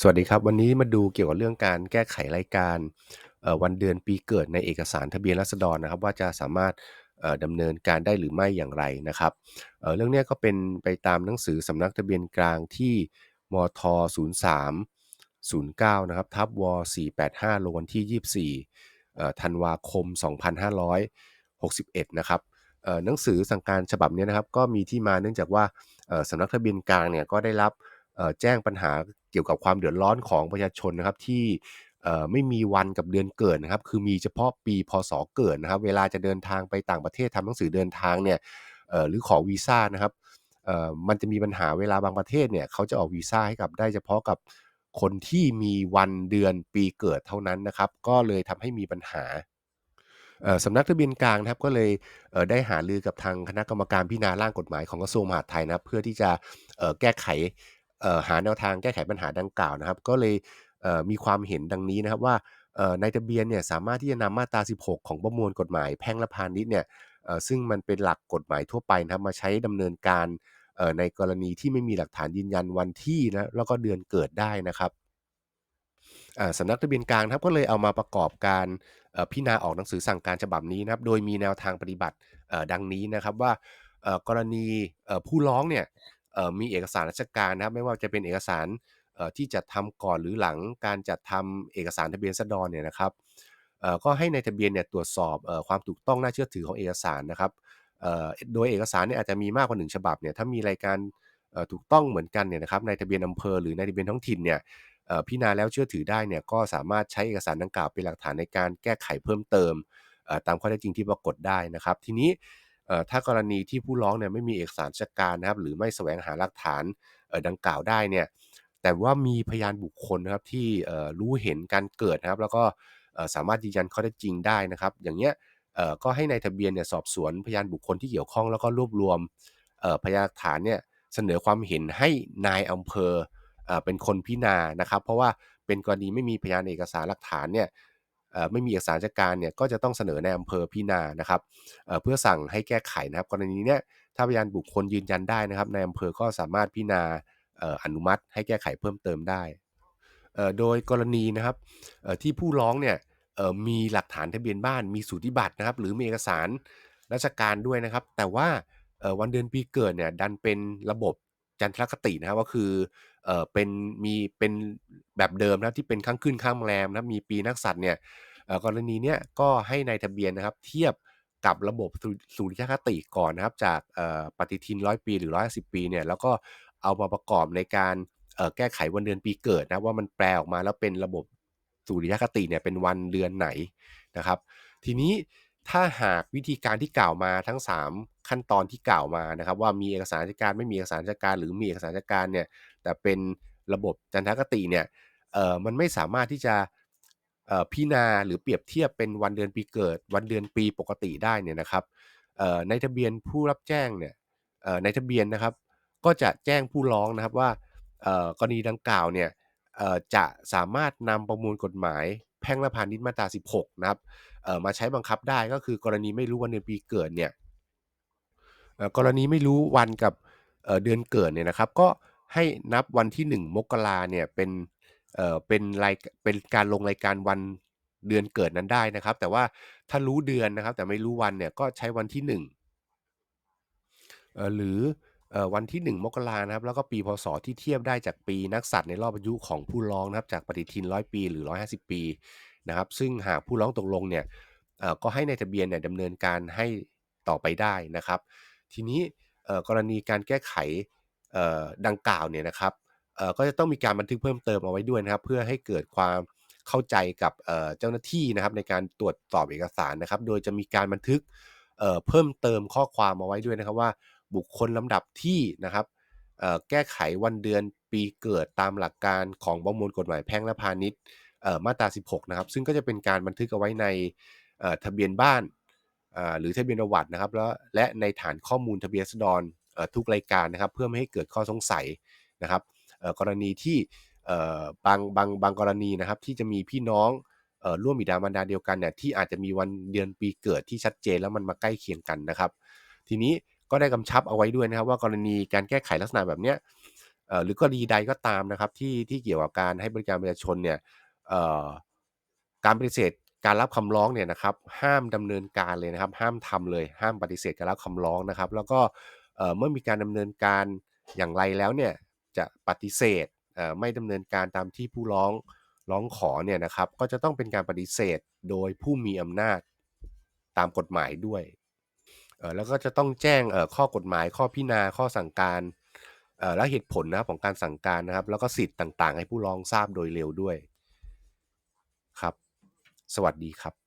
สวัสดีครับ วันนี้มาดูเกี่ยวกับเรื่องการแก้ไขรายการเอ่อวันเดือนปีเกิดในเอกสารทะเบียนราษฎรนะครับ ว่าจะสามารถเอ่อดำเนินการได้หรือไม่อย่างไรนะครับเอ่อเรื่องเนี้ยก็เป็นไปตามหนังสือสำนักทะเบียนกลางที่มท 03 09 นะครับทับว485 ลงวันที่ 24เอ่อธันวาคม 2561 นะครับเอ่อหนังสือสั่งการฉบับนี้นะครับก็มีที่มาเนื่องจากว่าสำนักทะเบียนกลางเนี่ยก็ได้รับ แจ้งปัญหาเกี่ยวกับความเดือดร้อนของประชาชนนะครับที่ไม่มีวันกับเดือนเกิดนะครับ คือมีเฉพาะปีพศเกิดนะครับ เวลาจะเดินทางไปต่างประเทศทำหนังสือเดินทางเนี่ยหรือขอวีซ่านะครับมันจะมีปัญหาเวลาบางประเทศเนี่ยเขาจะออกวีซ่าให้กับได้เฉพาะกับคนที่มีวันเดือนปีเกิดเท่านั้นนะครับ ก็เลยทำให้มีปัญหาสำนักทะเบียนกลางนะครับก็เลยเได้หารือกับทางคณะกรรมการพิจารณาร่างกฎหมายของกระทรวงมหาดไทยนะเพื่อที่จะแก้ไข หาแนวทางแก้ไขปัญหาดังกล่าวนะครับ ก็เลยเมีความเห็นดังนี้นะครับว่าเอ่อในทะเบียนเนี่ยสามารถที่จะนำมาตรา 16 ของประมวลกฎหมายแพ่งและพาณิชย์เนี่ยซึ่งมันเป็นหลักกฎหมายทั่วไปนะครับมาใช้ดำเนินการในกรณีที่ไม่มีหลักฐานยืนยันวันที่นะแล้วก็เดือนเกิดได้นะครับอ่าสำนักทะเบียนกลางครับก็เลยเอามาประกอบการพิจารณาออกหนังสือสั่งการฉบับนี้นะครับ โดยมีแนวทางปฏิบัติดังนี้นะครับว่ากรณีผู้ร้องเนี่ย มีเอกสารราชการนะครับ ไม่ว่าจะเป็นเอกสารที่จัดทำก่อนหรือหลังการจัดทำเอกสารทะเบียนราษฎรเนี่ยนะครับก็ให้ในทะเบียนเนี่ยตรวจสอบอความถูกต้องน่าเชื่อถือของเอกสารนะครับโดยเอกสารเนี่ยอาจจะมีมากกว่าหนึ่งฉบับเนี่ยถ้ามีรายการถูกต้องเหมือนกันเนี่ยนะครับในทะเบียนอำเภอหรือในทะเบียนท้องถิ่นเนี่ยพิจารณาแล้วเชื่อถือได้เนี่ยก็สามารถใช้เอกสารดังกล่าวเป็นหลักฐานในการแก้ไขเพิ่มเติมตามข้อเท็จจริงที่ปรากฏได้นะครับ ทีนี้ ถ้ากรณีที่ผู้ร้องเนี่ยไม่มีเอกสารราชการนะครับ หรือไม่แสวงหาหลักฐานเออดังกล่าวได้เนี่ยแต่ว่ามีพยานบุคคลนะครับที่เอ่อรู้เห็นการเกิดนะครับ แล้วก็เอ่อสามารถยืนยันข้อเท็จจริงได้นะครับ อย่างเงี้ยเอ่อก็ให้ในายทะเบียนเนี่ยสอบสวนพยานบุคคลที่เกี่ยวข้องแล้วก็รวบรวมเอ่อพยานหลักฐานเนี่ยเสนอความเห็นให้นายอำเภออ่าเป็นคนพิจารณานะครับ เพราะว่าเป็นกรณีไม่มีพยานเอกสารหลักฐานเนี่ย ไม่มีเอกสารราชการเนี่ยก็จะต้องเสนอในอำเภอพิจานะครับเพื่อสั่งให้แก้ไขนะครับ กรณีเนี้ยถ้าพยานบุคคลยืนยันได้นะครับในอำเภอก็สามารถพิจาอนุมัติ ให้แก้ไขเพิ่มเติมได้ โดยกรณีนะครับที่ผู้ร้องเนี่ยมีหลักฐานทะเบียนบ้านมีสูติบัตรนะครับ หรือมีเอกสารราชการด้วยนะครับ แต่ว่าวันเดือนปีเกิดเนี่ยดันเป็นระบบ จันทรคตินะครับก็คือเออเป็นมีเป็นแบบเดิมนะครับที่เป็นข้างขึ้นข้างแรมนะครับมีปีนักษัตริ์เนี่ยกรณีเนี้ยก็ให้ในายทะเบียนนะครับเทียบกับระบบสุริยคติก่อนนะครับจากปฏิทินร้อยปีหรือ150ปีเนี่ยแล้วก็เอามาประกอบในการแก้ไขวันเดือนปีเกิดนะว่ามันแปลออกมาแล้วเป็นระบบสุริยคติเนี่ยเป็นวันเดือนไหนนะครับ ทีนี้ ถ้าหากวิธีการที่กล่าวมาทั้งสามขั้นตอนที่กล่าวมานะครับ ว่ามีเอกสารราชการไม่มีเอกสารราชการ หรือมีเอกสารราชการเนี่ยแต่เป็นระบบจันทคติเนี่ยเอ่อมันไม่สามารถที่จะเอ่อพิจารณาหรือเปรียบเทียบเป็นวันเดือนปีเกิด วันเดือนปีปกติได้เนี่ยนะครับเอ่อในทะเบียนผู้รับแจ้งเนี่ยเอ่อในทะเบียนนะครับ ก็จะแจ้งผู้ร้องนะครับว่าเอ่อกรณีดังกล่าวเนี่ยเอ่อจะสามารถนำประมวลกฎหมาย แพ่งและพาณิชย์มาตรา 16 นะครับเอ่อมาใช้บังคับได้ก็คือกรณีไม่รู้วันเดือนปีเกิดเนี่ยกรณีไม่รู้วันกับเดือนเกิดเนี่ยนะครับ ก็ให้นับวันที่ 1 มกราเนี่ยเป็นเอ่อเป็นรายเป็นการลงรายการวันเดือนเกิดนั้นได้นะครับ แต่ว่าถ้ารู้เดือนนะครับ แต่ไม่รู้วันเนี่ยก็ใช้วันที่1เอ่อหรือ เอ่อ วันที่ 1 มกรานะครับ แล้วก็ปี พศ ที่เทียบได้จากปีนักษัตริย์ในรอบอายุของผู้ร้องนะครับ จากปฏิทิน 100 ปี หรือ 150 ปีนะครับ ซึ่งหากผู้ร้องตกลงเนี่ย เอ่อ ก็ให้ในทะเบียนเนี่ยดำเนินการให้ต่อไปได้นะครับ ทีนี้ เอ่อ กรณีการแก้ไข เอ่อ ดังกล่าวเนี่ยนะครับ เอ่อ ก็จะต้องมีการบันทึกเพิ่มเติมเอาไว้ด้วยนะครับ เพื่อให้เกิดความเข้าใจกับ เอ่อ เจ้าหน้าที่นะครับ ในการตรวจสอบเอกสารนะครับ โดยจะมีการบันทึก เอ่อ เพิ่มเติมข้อความเอาไว้ด้วยนะครับว่า บุคคลลำดับที่นะครับแก้ไขวันเดือนปีเกิดตามหลักการของประมวลกฎหมายแพ่งและพาณิชย์มาตรา 16 นะครับ ซึ่งก็จะเป็นการบันทึกเอาไว้ในทะเบียนบ้านหรือทะเบียนประวัตินะครับแล้วและในฐานข้อมูลทะเบียนราษฎรเอ่อทุกรายการนะครับ เพื่อไม่ให้เกิดข้อสงสัยนะครับกรณีที่บางบางบางกรณีนะครับ ที่จะมีพี่น้องอร่วมบิดามารดาเดียวกันเนี่ยที่อาจจะมีวันเดือนปีเกิดที่ชัดเจนแล้วมันมาใกล้เคียงกันนะครับ ทีนี้ ก็ได้กำชับเอาไว้ด้วยนะครับ ว่ากรณีการแก้ไขลักษณะแบบเนี้ยหรือกรณีใดก็ตามนะครับที่ที่เกี่ยวกับการให้บริการประชาชนเนี่ยการปฏิเสธการรับคำร้องเนี่ยนะครับห้ามดำเนินการเลยนะครับ ห้ามทำเลยห้ามปฏิเสธการรับคำร้องนะครับ แล้วก็เมื่อมีการดำเนินการอย่างไรแล้วเนี่ยจะปฏิเสธไม่ดำเนินการตามที่ผู้ร้องร้องขอเนี่ยนะครับ ก็จะต้องเป็นการปฏิเสธโดยผู้มีอำนาจตามกฎหมายด้วย เอ่อ แล้วก็จะต้องแจ้ง เอ่อ ข้อกฎหมาย ข้อพิจารณา ข้อสั่งการ เอ่อ และเหตุผลนะครับของการสั่งการนะครับ แล้วก็สิทธิ์ต่าง ๆ ให้ผู้ร้องทราบโดยเร็วด้วย ครับ สวัสดีครับ